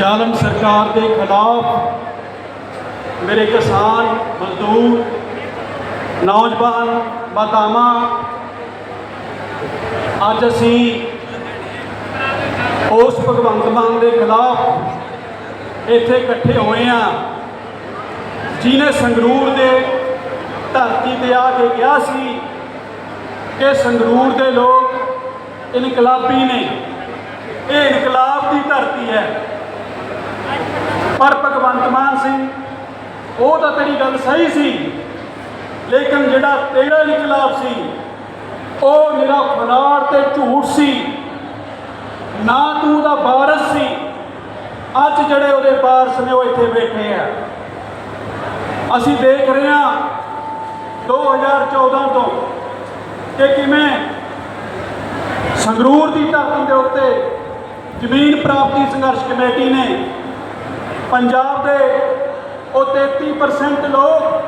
ਜ਼ਾਲਮ ਸਰਕਾਰ ਦੇ ਖਿਲਾਫ ਮੇਰੇ ਕਿਸਾਨ, ਮਜ਼ਦੂਰ, ਨੌਜਵਾਨ, ਮਾਤਾਵਾਂ, ਅੱਜ ਅਸੀਂ ਉਸ ਭਗਵੰਤ ਮਾਨ ਦੇ ਖਿਲਾਫ ਇੱਥੇ ਇਕੱਠੇ ਹੋਏ ਆ ਜਿਨੇ ਸੰਗਰੂਰ ਦੇ ਧਰਤੀ ਤੇ ਆ ਕੇ ਕਿਹਾ ਸੀ ਕਿ ਸੰਗਰੂਰ ਦੇ ਲੋਕ ਇਨਕਲਾਬੀ ਨੇ। ਇਹ ਇਨਕਲਾਬ ਦੀ ਧਰਤੀ ਹੈ ਪਰ ਭਗਵੰਤ ਮਾਨ ਸਿੰਘ ਉਹ ਤਾਂ ਤੇਰੀ ਗੱਲ ਸਹੀ ਸੀ ਲੇਕਿਨ ਜਿਹੜਾ ਤੇਰਾ ਇਨਕਲਾਬ ਸੀ, ਉਹ ਮੇਰਾ ਫਰਾਰ ਤੇ ਝੂਠ ਸੀ। ਨਾ ਤੂੰ ਦਾ ਵਾਰਸ ਸੀ। ਅੱਜ ਜਿਹੜੇ ਉਹਦੇ ਵਾਰਸ ਨੇ, ਉਹ ਇੱਥੇ ਬੈਠੇ ਆ। ਅਸੀਂ ਦੇਖ ਰਹੇ ਹਾਂ 2014 ਤੋਂ ਕਿ ਕਿਵੇਂ ਸੰਗਰੂਰ ਦੀ ਧਰਤੀ ਦੇ ਉੱਤੇ ਜ਼ਮੀਨ ਪ੍ਰਾਪਤੀ ਸੰਘਰਸ਼ ਕਮੇਟੀ ਨੇ ਪੰਜਾਬ ਦੇ ਉਹ 33% ਲੋਕ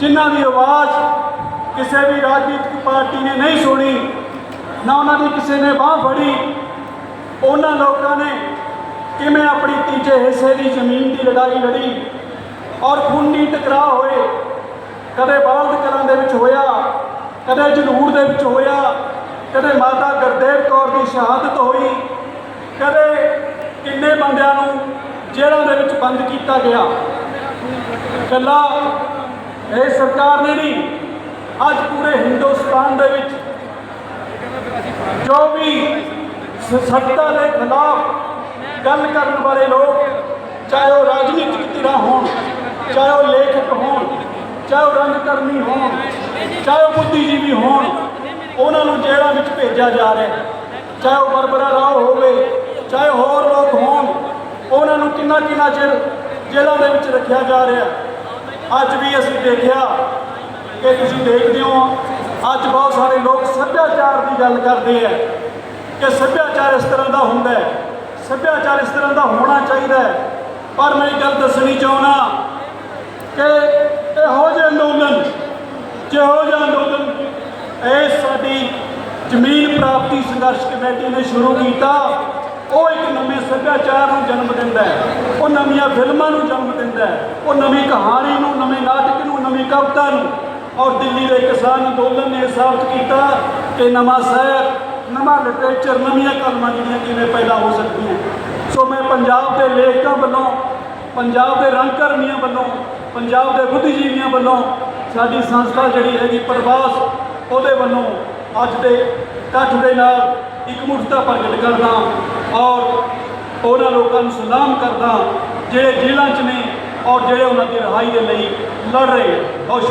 ਜਿਨ੍ਹਾਂ ਦੀ ਆਵਾਜ਼ ਕਿਸੇ ਵੀ ਰਾਜਨੀਤਿਕ ਪਾਰਟੀ ਨੇ ਨਹੀਂ ਸੁਣੀ, ਨਾ ਉਹਨਾਂ ਦੀ ਕਿਸੇ ਨੇ ਬਾਹ ਫੜੀ, ਉਹਨਾਂ ਲੋਕਾਂ ਨੇ ਕਿਵੇਂ ਆਪਣੀ ਤੀਜੇ ਹਿੱਸੇ ਦੀ ਜ਼ਮੀਨ ਦੀ ਲੜਾਈ ਲੜੀ ਔਰ ਖੂਨੀ ਟਕਰਾਅ ਹੋਏ, ਕਦੇ ਬਾਲਦ ਕਲਾਂ ਦੇ ਵਿੱਚ ਹੋਇਆ, ਕਦੇ ਜਨੂਰ ਦੇ ਵਿੱਚ ਹੋਇਆ, ਕਦੇ ਮਾਤਾ ਗੁਰਦੇਵ ਕੌਰ ਦੀ ਸ਼ਹਾਦਤ ਹੋਈ, ਕਦੇ ਕਿੰਨੇ ਬੰਦਿਆਂ ਨੂੰ ਜੇਲ੍ਹਾਂ ਦੇ ਵਿੱਚ ਬੰਦ ਕੀਤਾ ਗਿਆ। ਕੱਲਾ ਇਹ ਸਰਕਾਰ ਨੇ ਨਹੀਂ, ਅੱਜ ਪੂਰੇ ਹਿੰਦੁਸਤਾਨ ਦੇ ਵਿੱਚ ਜੋ ਵੀ ਸ- ਸੱਤਾ ਦੇ ਖਿਲਾਫ ਗੱਲ ਕਰਨ ਵਾਲੇ ਲੋਕ, ਚਾਹੇ ਉਹ ਰਾਜਨੀਤਿਕ ਧਿਰਾਂ ਹੋਣ, ਚਾਹੇ ਉਹ ਲੇਖਕ ਹੋਣ, ਚਾਹੇ ਉਹ ਰੰਗਕਰਮੀ ਹੋਣ, ਚਾਹੇ ਉਹ ਬੁੱਧੀਜੀਵੀ ਹੋਣ, ਉਹਨਾਂ ਨੂੰ ਜੇਲ੍ਹਾਂ ਵਿੱਚ ਭੇਜਿਆ ਜਾ ਰਿਹਾ ਚਾਹੇ ਉਹ ਬਰਬਰਾ ਰਾਓ ਹੋਵੇ, ਚਾਹੇ ਹੋਰ ਲੋਕ ਹੋਣ, ਉਹਨਾਂ ਨੂੰ ਕਿੰਨਾ ਕਿੰਨਾ ਚਿਰ ਜੇਲ੍ਹਾਂ ਦੇ ਵਿੱਚ ਰੱਖਿਆ ਜਾ ਰਿਹਾ ਅੱਜ ਵੀ ਅਸੀਂ ਦੇਖਿਆ ਕਿ ਤੁਸੀਂ ਦੇਖਦੇ ਹੋ, ਅੱਜ ਬਹੁਤ ਸਾਰੇ ਲੋਕ ਸੱਭਿਆਚਾਰ ਦੀ ਗੱਲ ਕਰਦੇ ਆ ਕਿ ਸੱਭਿਆਚਾਰ ਇਸ ਤਰ੍ਹਾਂ ਦਾ ਹੁੰਦਾ ਹੈ, ਸੱਭਿਆਚਾਰ ਇਸ ਤਰ੍ਹਾਂ ਦਾ ਹੋਣਾ ਚਾਹੀਦਾ ਹੈ। ਪਰ ਮੈਂ ਇਹ ਗੱਲ ਦੱਸਣੀ ਚਾਹੁੰਦਾ ਕਿ ਇਹੋ ਜਿਹੇ ਅੰਦੋਲਨ, ਜਿਹੋ ਜਿਹਾ ਅੰਦੋਲਨ, ਇਹ ਸਾਡੀ ਜ਼ਮੀਨ ਪ੍ਰਾਪਤੀ ਸੰਘਰਸ਼ ਕਮੇਟੀ ਨੇ ਸ਼ੁਰੂ ਕੀਤਾ। ਉਹ ਇੱਕ ਨਵੇਂ ਸੱਭਿਆਚਾਰ ਨੂੰ ਜਨਮ ਦਿੰਦਾ ਹੈ। ਉਹ ਨਵੀਆਂ ਫਿਲਮਾਂ ਨੂੰ ਜਨਮ ਦਿੰਦਾ ਹੈ। ਉਹ ਨਵੀਂ ਕਹਾਣੀ ਨੂੰ, ਨਵੇਂ ਨਾਟਕ ਨੂੰ, ਨਵੀਂ ਕਵਿਤਾ ਨੂੰ। ਔਰ ਦਿੱਲੀ ਦੇ ਕਿਸਾਨ ਅੰਦੋਲਨ ਨੇ ਇਹ ਸਾਬਤ ਕੀਤਾ ਕਿ ਨਵਾਂ ਸ਼ਹਿਰ, ਨਵਾਂ ਲਿਟਰੇਚਰ ਨਵੀਆਂ ਕਲਮਾਂ ਜਿਹੜੀਆਂ ਕਿਵੇਂ ਪੈਦਾ ਹੋ ਸਕਦੀਆਂ। ਸੋ ਮੈਂ ਪੰਜਾਬ ਦੇ ਲੇਖਕਾਂ ਵੱਲੋਂ, ਪੰਜਾਬ ਦੇ ਰੰਗਕਰਮੀਆਂ ਵੱਲੋਂ, ਪੰਜਾਬ ਦੇ ਬੁੱਧੀਜੀਵੀਆਂ ਵੱਲੋਂ ਸਾਡੀ ਸੰਸਥਾ ਜਿਹੜੀ ਹੈਗੀ ਪ੍ਰਵਾਸ ਉਹਦੇ ਵੱਲੋਂ ਅੱਜ ਦੇ ਇਕੱਠ ਦੇ ਨਾਲ ਇਕਮੁੱਠਤਾ ਪ੍ਰਗਟ ਕਰਦਾ ਔਰ ਉਹਨਾਂ ਲੋਕਾਂ ਨੂੰ ਸਲਾਮ ਕਰਦਾ ਜਿਹੜੇ ਜੇਲ੍ਹਾਂ 'ਚ ਨੇ ਔਰ ਜਿਹੜੇ ਉਹਨਾਂ ਦੀ ਰਿਹਾਈ ਦੇ ਲਈ ਲੜ ਰਹੇ ਹਨ। ਬਹੁਤ